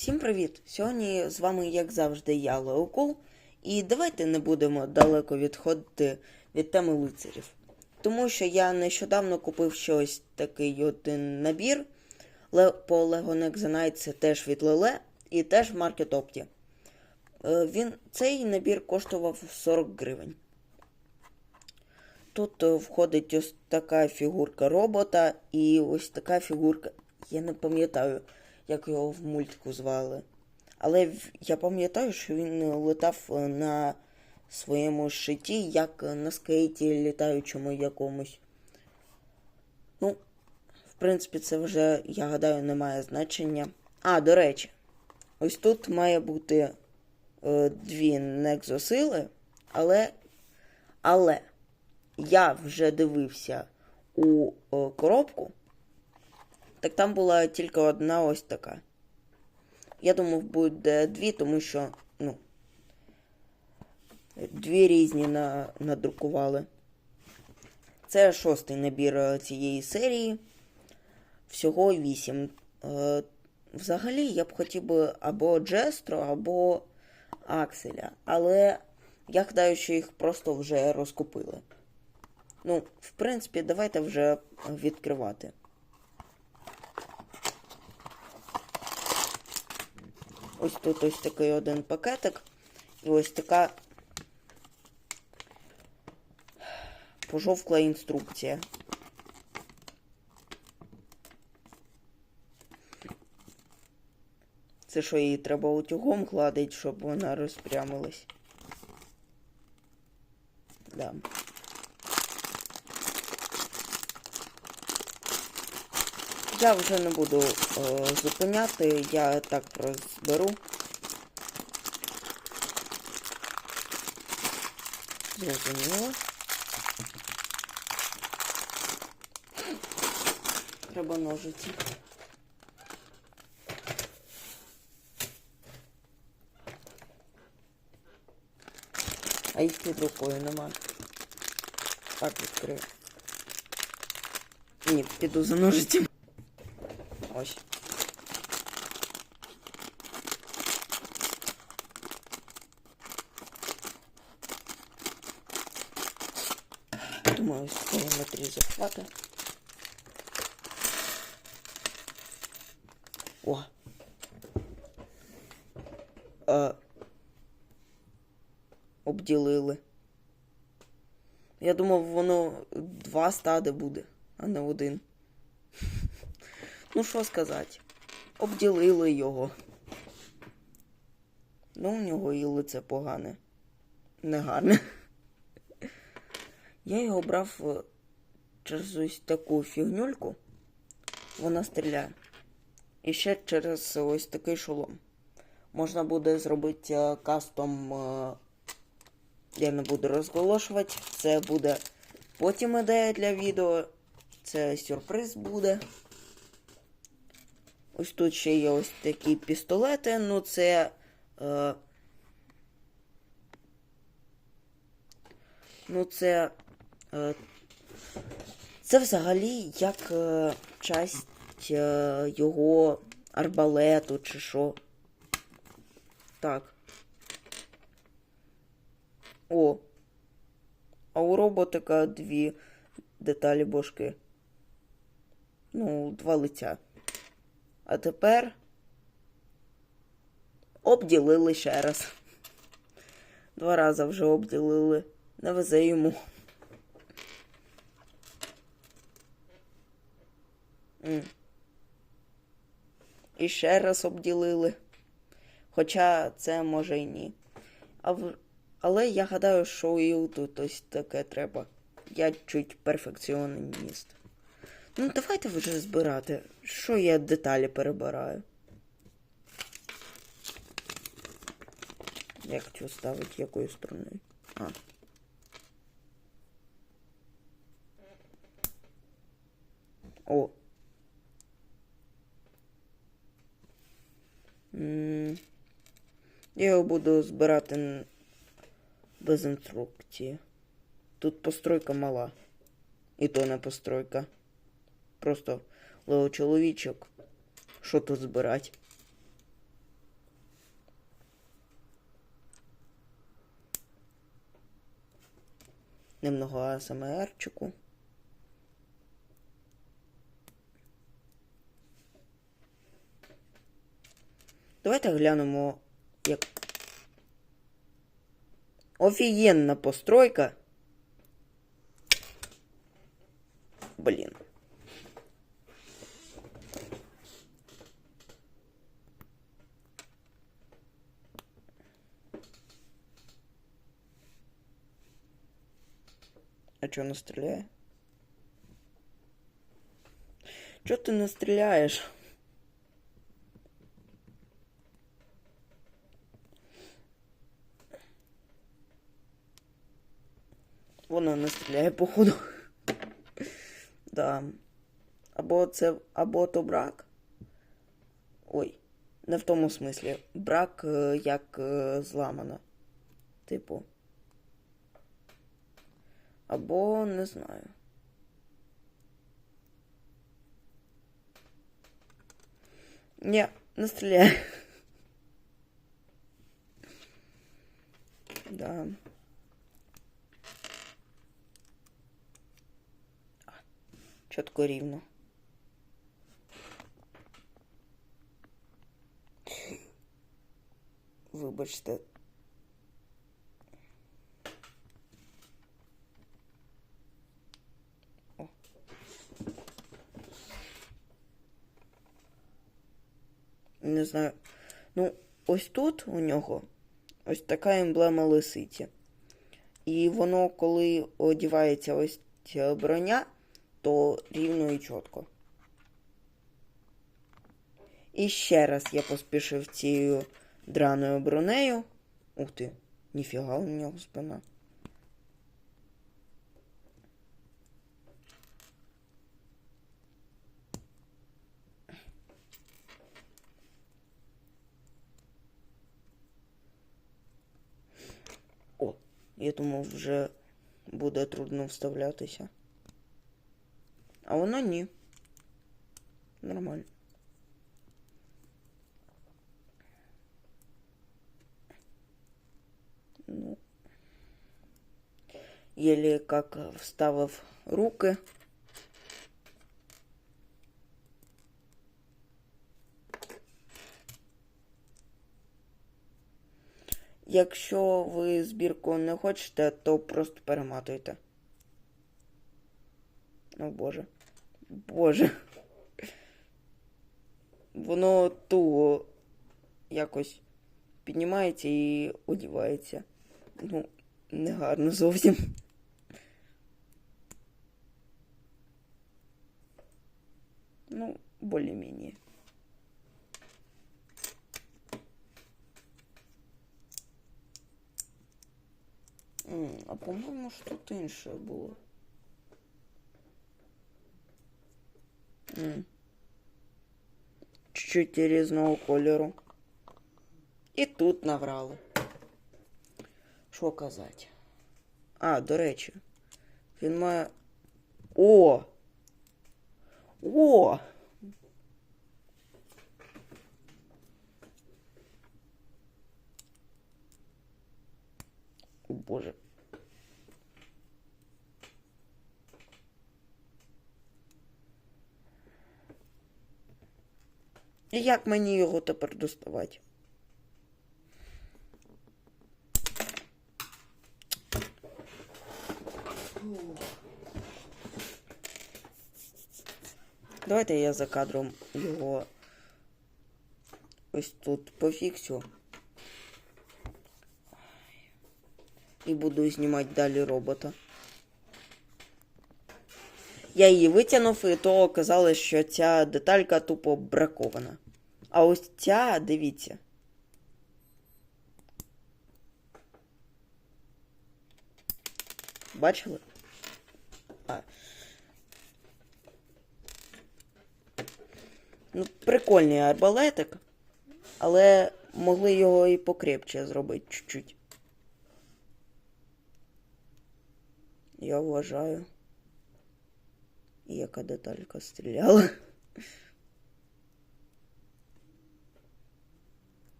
Всім привіт! Сьогодні з вами, як завжди, я Леокул, і давайте не будемо далеко відходити від теми лицарів. Тому що я нещодавно купив щось такий один набір по Lego це теж від Леле і теж в Market Opti. Е, Він, цей набір коштував 40 гривень. Тут е, входить ось така фігурка робота і ось така фігурка. Я не пам'ятаю, як його в мультику звали. Але я пам'ятаю, що він е, летав е, на своєму шиті, як е, на скейті літаючому якомусь. Ну, в принципі, це вже, я гадаю, не має значення. А, до речі, ось тут має бути е, дві некзосили, але. Але я вже дивився у е, коробку, так там була тільки одна ось така. Я думав, буде дві, тому що, ну, дві різні на, надрукували. Це шостий набір е, цієї серії. Всього вісім. Е, взагалі, я б хотів би або Джестро, або Акселя. Але я гадаю, що їх просто вже розкупили. Ну, в принципі, давайте вже відкривати. Ось тут ось такий один пакетик. І ось така пожовкла інструкція. Це що її треба утюгом гладить, щоб вона розпрямилась. Да. Я вже не буду е, зупиняти, я так розберу. Зрозуміло. Треба ножиці. А їх під рукою нема. Так відкрию. Ні, піду за ножицями. Ось. Думаю, з телеметрії захвата. О. А... Обділили. Я думав, воно два стади буде, а не один. Ну, що сказати? Обділили його. Ну, у нього і лице погане. Негарне. Я його брав е, через ось таку фігнюльку. Вона стріляє. І ще через ось такий шолом. Можна буде зробити е, кастом. е, Я не буду розголошувати. Це буде потім ідея для відео. Це сюрприз буде. Ось тут ще є ось такі пістолети. Ну, це. Е, ну, це. Е, це взагалі як е, часть е, його арбалету чи що. Так. О. А у роботика дві деталі бошки. Ну, два лиця. А тепер обділили ще раз. Два рази вже обділили. Не везе йому. І ще раз обділили. Хоча це може і ні. А в... Але я гадаю, що і тут ось таке треба. Я чуть перфекціоніст. Ну, давайте вже збирати. Що я деталі перебираю? Я хочу ставити якою стороною. А. О. Я його буду збирати без інструкції. Тут постройка мала. І то не постройка. Просто левочоловічок. Що тут збирать? Немного АСМРчику. Давайте глянемо, як. Офігенна постройка. Блін. А чё не стреляє? Чё ты не стреляешь? Вона не стріляє, походу. да. Або це. Або то брак. Ой, не в тому смислі. Брак е, як е, зламана. Типу. Або не знаю. Ні, не стріляє. Да. Чітко рівно. Вибачте. Знаю. Ну, ось тут у нього ось така емблема лисиці. І воно, коли одівається ось ця броня, то рівно і чітко. І ще раз я поспішив цією драною бронею. Ух ти, ніфіга у нього спина. Я думав, вже буде трудно вставлятися. А воно ні. Нормально. Ну. Еле как вставив руки. Якщо ви збірку не хочете, то просто перематуйте. О боже. Боже. Воно туго якось піднімається і одівається. Ну, негарно зовсім. Ну, более-менее. А по-моєму, що тут інше було. Чуть-чуть різного кольору. І тут наврали. Що казати? А, до речі, він має. О! О! О, Боже. І як мені його тепер доставати? Давайте я за кадром його ось тут пофіксю. І буду знімати далі робота. Я її витягнув, і то оказалось, що ця деталька тупо бракована. А ось ця, дивіться. Бачили? А. Ну, прикольний арбалетик, але могли його і покрепче зробити чуть-чуть. Я вважаю. І яка деталька стріляла.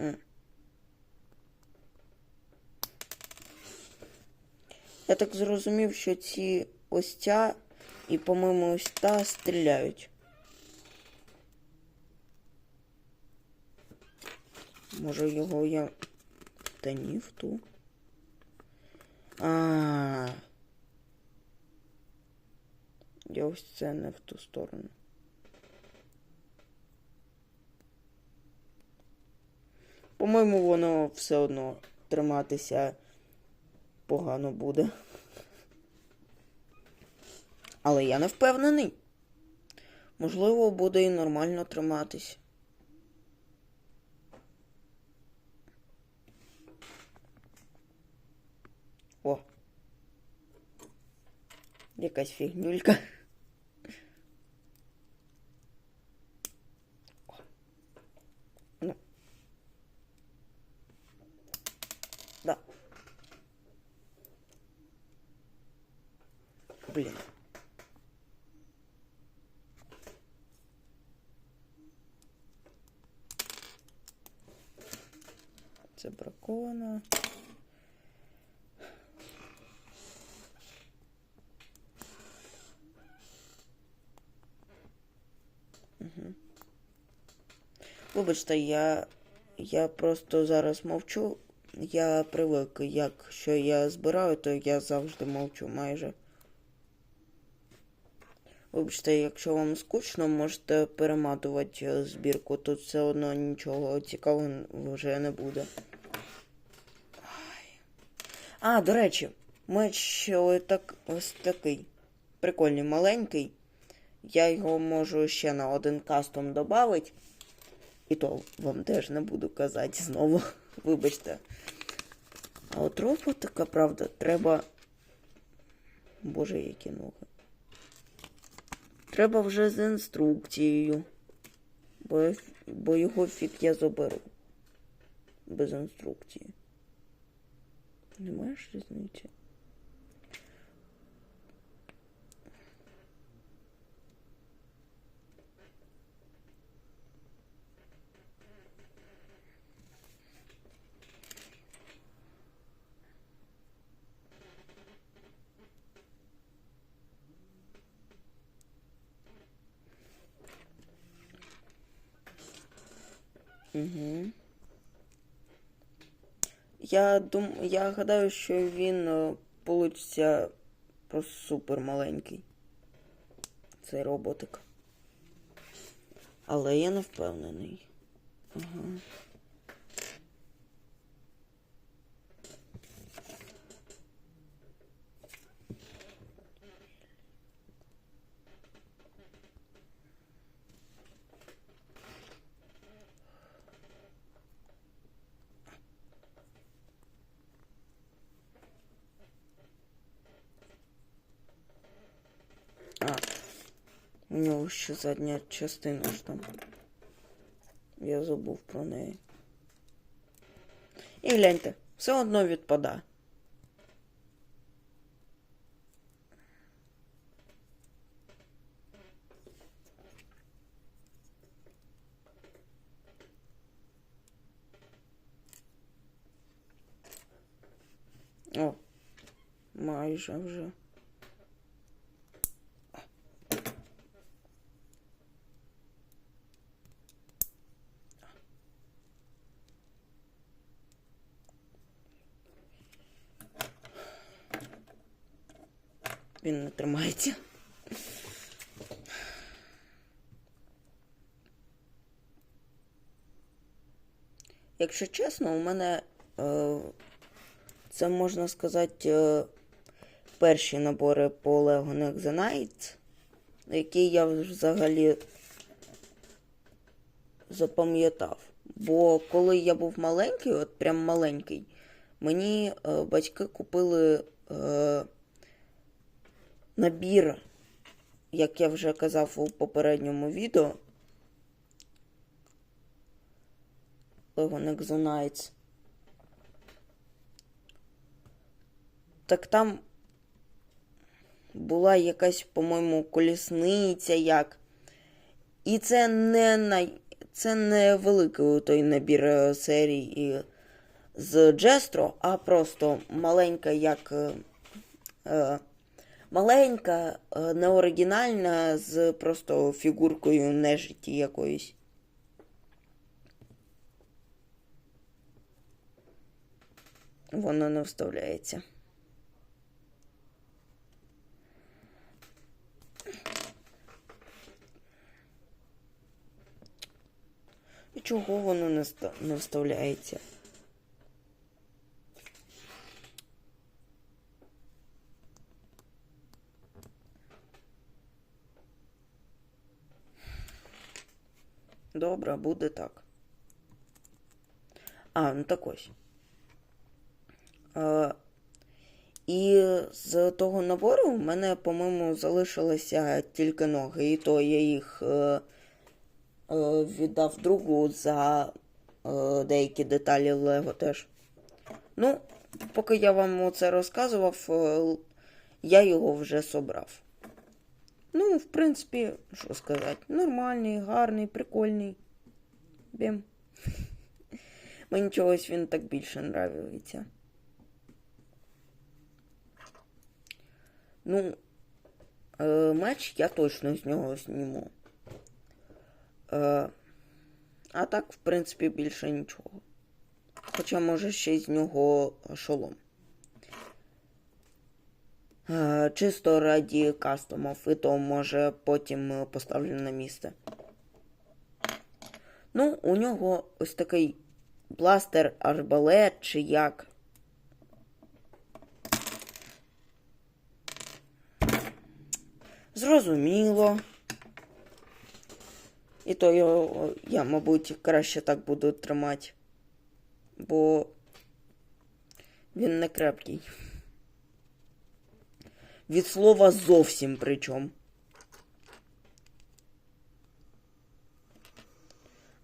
М. Я так зрозумів, що ці ось ця і, по-моєму, ось та стріляють. Може його я. Та ні, в ту. А. Я ось це не в ту сторону. По-моєму, воно все одно триматися погано буде. Але я не впевнений. Можливо, буде і нормально триматись. О. Якась фігнюлька. Блін. Це бракона. Угу. Вибачте, я, я просто зараз мовчу. Я привик, якщо я збираю, то я завжди мовчу майже. Вибачте, якщо вам скучно, можете перематувати е, збірку, тут все одно нічого цікавого вже не буде. А, до речі, меч ось так, ось такий. Прикольний, маленький. Я його можу ще на один кастом додати. І то вам теж не буду казати знову. Вибачте. А от роботика, правда, треба. Боже, які ноги. Треба вже з інструкцією. Бо, бо його фік я заберу. Без інструкції. Немає ж різниці? Угу. Я дум... я гадаю, що він е, получиться просто супер маленький. Цей роботик. Але я не впевнений. Ага. А, у нього ще задня частина ж там. Я забув про неї. І гляньте, все одно відпадає. О, майже вже. Він не тримається. Якщо чесно, у мене е, це можна сказати е, перші набори по Lego Next the Nights, які я взагалі запам'ятав. Бо коли я був маленький, от прям маленький, мені е, батьки купили набір, як я вже казав у попередньому відео. Lego Nights. Так там була якась, по-моєму, колісниця як. І це не най... це не великий той набір е, серій з Джестро, а просто маленька як е, Е, маленька, е, неоригінальна, з просто фігуркою нежиті якоїсь. Воно не вставляється. І чого воно не, ста- не вставляється? Добре, буде так. А, ну так ось. Е, і з того набору в мене, по-моєму, залишилися тільки ноги, і то я їх е, е, віддав другу за е, деякі деталі Лего теж. Ну, поки я вам це розказував, е, я його вже собрав. Ну, в принципі, що сказати, нормальний, гарний, прикольний. Бім. Мені чогось він так більше нравиться. Ну, е, меч я точно з нього зніму. Е, а так, в принципі, більше нічого. Хоча, може, ще з нього шолом. Е, чисто раді кастомів, і то, може, потім е, поставлю на місце. Ну, у нього ось такий бластер арбалет чи як. Зрозуміло. І то його я, мабуть, краще так буду тримати, бо він не крепкий. Від слова зовсім причому.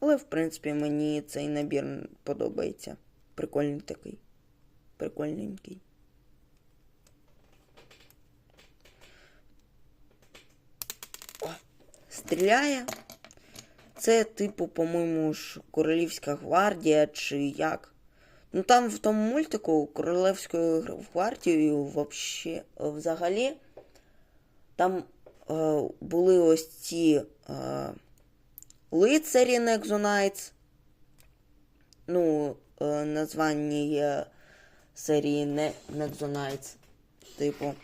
Але, в принципі, мені цей набір подобається. Прикольний такий. Прикольненький. О, стріляє. Це, типу, по-моєму, ж Королівська гвардія чи як. Ну там в тому мультику Королевською гвардією вообще, взагалі там е, були ось ці е, лицарі Некзонайтс. Ну, е, названі є серії не Некзонайтс, типу.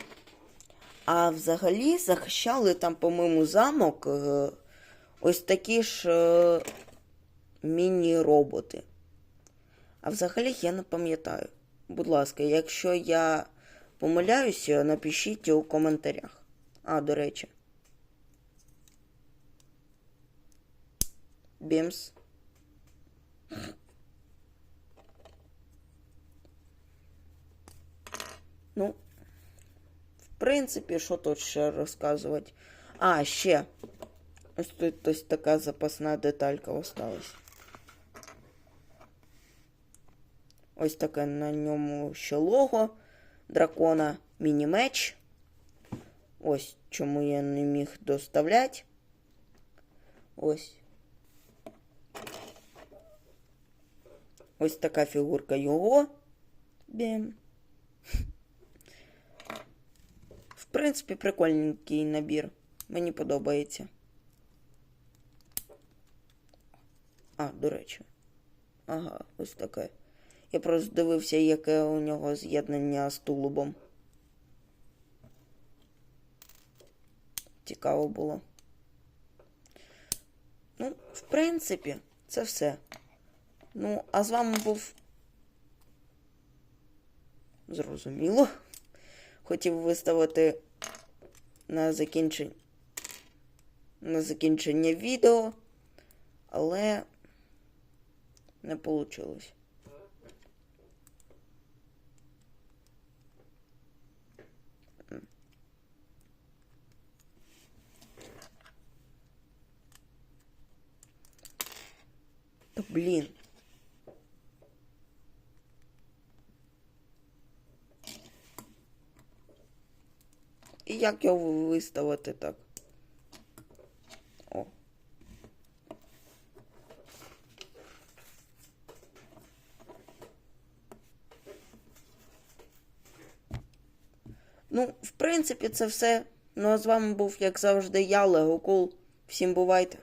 А взагалі захищали там, по-моєму, замок е, ось такі ж е, міні-роботи. А взагалі я не пам'ятаю. Будь ласка, якщо я помиляюся, напишіть у коментарях. А, до речі. Бімс. Ну, в принципі, що тут ще розказувати? А, ще. Ось тут ось така запасна деталька осталась. Ось таке на ньому ще лого дракона міні-меч. Ось чому я не міг доставляти. Ось. Ось така фігурка його. Бім. В принципі, прикольненький набір. Мені подобається. А, до речі. Ага, ось таке. Я просто дивився, яке у нього з'єднання з тулубом. Цікаво було. Ну, в принципі, це все. Ну, а з вами був. Зрозуміло. Хотів виставити на закінчення на закінчення відео, але не вийшло. Блін. І як його виставити так? Ну, в принципі, це все. Ну а з вами був, як завжди, я, Легокул. Всім бувайте!